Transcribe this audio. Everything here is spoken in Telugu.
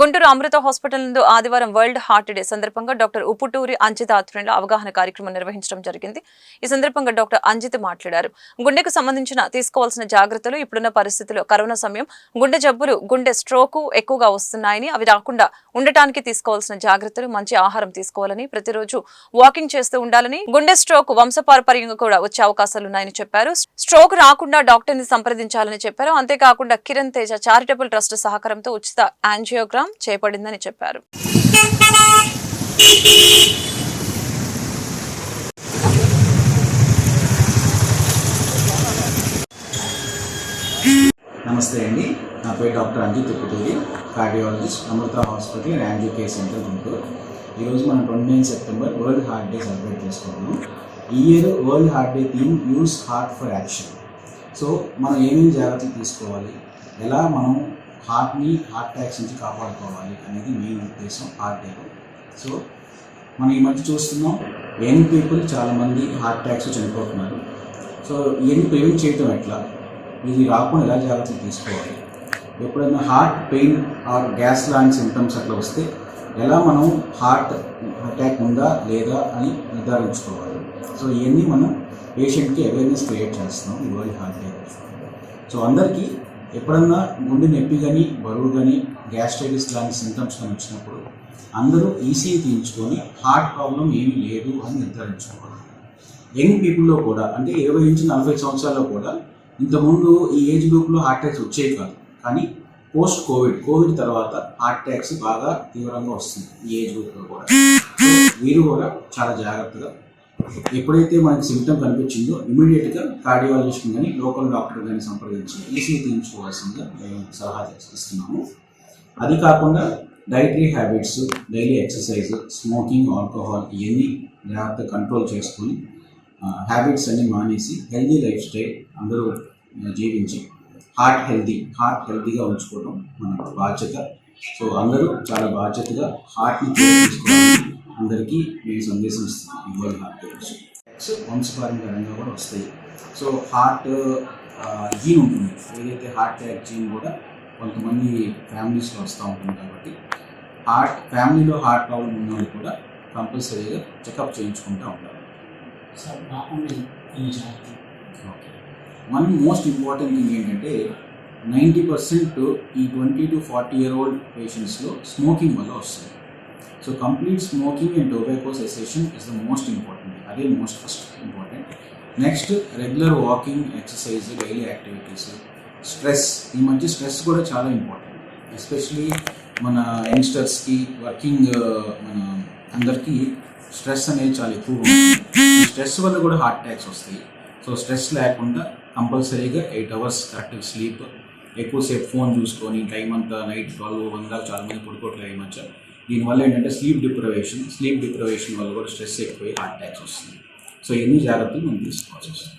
గుంటూరు అమృత హాస్పిటల్ నందు ఆదివారం వరల్డ్ హార్ట్ డే సందర్భంగా డాక్టర్ ఉప్పుటూరి అంజిత ఆధ్వర్యంలో అవగాహన కార్యక్రమం నిర్వహించడం జరిగింది. ఈ సందర్భంగా డాక్టర్ అంజిత్ మాట్లాడారు. గుండెకు సంబంధించిన తీసుకోవాల్సిన జాగ్రత్తలు ఇప్పుడున్న పరిస్థితుల్లో కరోనా సమయం గుండె జబ్బులు గుండె స్ట్రోకు ఎక్కువగా వస్తున్నాయని అవి రాకుండా ఉండటానికి తీసుకోవాల్సిన జాగ్రత్తలు మంచి ఆహారం తీసుకోవాలని ప్రతిరోజు వాకింగ్ చేస్తూ ఉండాలని గుండె స్ట్రోక్ వంశపారపర్యంగా కూడా వచ్చే అవకాశాలున్నాయని చెప్పారు. స్ట్రోక్ రాకుండా డాక్టర్ని సంప్రదించాలని చెప్పారు. అంతేకాకుండా కిరణ్ తేజ చారిటబుల్ ట్రస్ట్ సహకారంతో ఉచిత యాంజియోగ్రామ్ చేపడిందని చెప్పారు. నమస్తే అండి. నా పేరు doctor Anjith Tipputuri cardiologist Amrutha hospital and angio care centre Guntur. ఈరోజు మనం twenty nine September world heart day celebrate చేసుకుంటున్నాం. ఈ year world heart day theme use heart for action. So మనం ఏమేమి జాగ్రత్తలు తీసుకోవాలి? ఎలా మనం హార్ట్ని హార్ట్ అటాక్స్ నుంచి కాపాడుకోవాలి అనేది మెయిన్ ఉద్దేశం హార్ట్ డేలో సో మనం ఈ మధ్య చూస్తున్నాం యంగ్ పీపుల్ చాలామంది హార్ట్ అటాక్స్ చనిపోతున్నారు. సో ఇవన్నీ ప్రివెంట్ చేయటం ఎట్లా? ఇది రాకుండా ఎలా జాగ్రత్తలు తీసుకోవాలి? ఎప్పుడైనా హార్ట్ పెయిన్ ఆర్ గ్యాస్ లాంటి సిమ్టమ్స్ అట్లా వస్తే ఎలా మనం హార్ట్ అటాక్ ఉందా లేదా అని నిర్ధారించుకోవాలి? సో ఇవన్నీ మనం పేషెంట్కి అవేర్నెస్ క్రియేట్ చేస్తున్నాం ఈ వరల్డ్ హార్ట్ డే సో అందరికీ ఎప్పుడన్నా గుండె నొప్పి కానీ బరువు కానీ గ్యాస్ట్రైటిస్ లాంటి సింటమ్స్ కానీ వచ్చినప్పుడు అందరూ ఈసీ తీయించుకొని హార్ట్ ప్రాబ్లం ఏమీ లేదు అని నిర్ధారించుకోవాలి. యంగ్ పీపుల్లో కూడా అంటే ఇరవై నుంచి నలభై సంవత్సరాల్లో కూడా ఇంతకుముందు ఈ ఏజ్ గ్రూప్లో హార్ట్ అటాక్స్ వచ్చేవి కాదు. కానీ పోస్ట్ కోవిడ్ కోవిడ్ తర్వాత హార్ట్ అటాక్స్ బాగా తీవ్రంగా వస్తుంది ఈ ఏజ్ గ్రూప్లో కూడా. వీరు కూడా చాలా జాగ్రత్తగా ఎప్పుడైతే మనకి సిమ్టమ్ కనిపించిందో ఇమీడియట్గా కార్డియాలజిస్ట్ కానీ లోకల్ డాక్టర్ కానీ సంప్రదించి ఈసీ తీయించుకోవాల్సిందిగా మేము సలహా ఇస్తున్నాము. అది కాకుండా dietary habits daily exercise smoking alcohol ఇవన్నీ జాగ్రత్త కంట్రోల్ చేసుకొని హ్యాబిట్స్ అన్ని మానేసి హెల్దీ లైఫ్ స్టైల్ అందరూ జీవించి హార్ట్ హెల్దీ హార్ట్ హెల్దీగా ఉంచుకోవడం మన బాధ్యత. సో అందరూ చాలా బాధ్యతగా హార్ట్ని అందరికీ మేము సందేశం ఇస్తున్నాం ఇవాళ హార్ట్ గురించి వంశపారంపరంగా కూడా వస్తాయి. సో హార్ట్ జీన్ ఉంటుంది. ఏదైతే హార్ట్ అటాక్ జీన్ కూడా కొంతమంది ఫ్యామిలీస్లో వస్తూ ఉంటుంది కాబట్టి హార్ట్ ఫ్యామిలీలో హార్ట్ ప్రాబ్లం ఉన్న వాళ్ళు కూడా కంపల్సరీగా చెకప్ చేయించుకుంటూ ఉంటారు okay one most important thing ఏంటంటే నైంటీ పర్సెంట్ ఈ twenty to forty year old పేషెంట్స్లో smoking వల్ల వస్తుంది. So complete smoking and tobacco cessation is the most important అదే most first important next regular walking exercise daily activities stress ఈ మధ్య స్ట్రెస్ కూడా చాలా ఇంపార్టెంట్ ఎస్పెషలీ మన యంగ్స్టర్స్కి వర్కింగ్ uh, మన అందరికీ స్ట్రెస్ అనేది చాలా ఎక్కువగా ఉంటుంది. ఈ స్ట్రెస్ వల్ల కూడా హార్ట్ అటాక్స్ వస్తాయి. సో స్ట్రెస్ లేకుండా కంపల్సరీగా ఎయిట్ అవర్స్ కరెక్ట్ స్లీప్ ఎక్కువసేపు ఫోన్ చూసుకొని టైం అంతా నైట్ ట్వెల్వ్ వన్ దాకా చాలా మంది పడుకోవట్లేదు ఈ మధ్య. దీనివల్ల ఏంటంటే స్లీప్ డిప్రవేషన్ స్లీప్ డిప్రవేషన్ వల్ల కూడా స్ట్రెస్ ఎక్కువై హార్ట్ అటాక్స్ వస్తుంది. సో ఎన్ని జాగ్రత్తలు మనం తీసుకోవాల్సి వస్తుంది.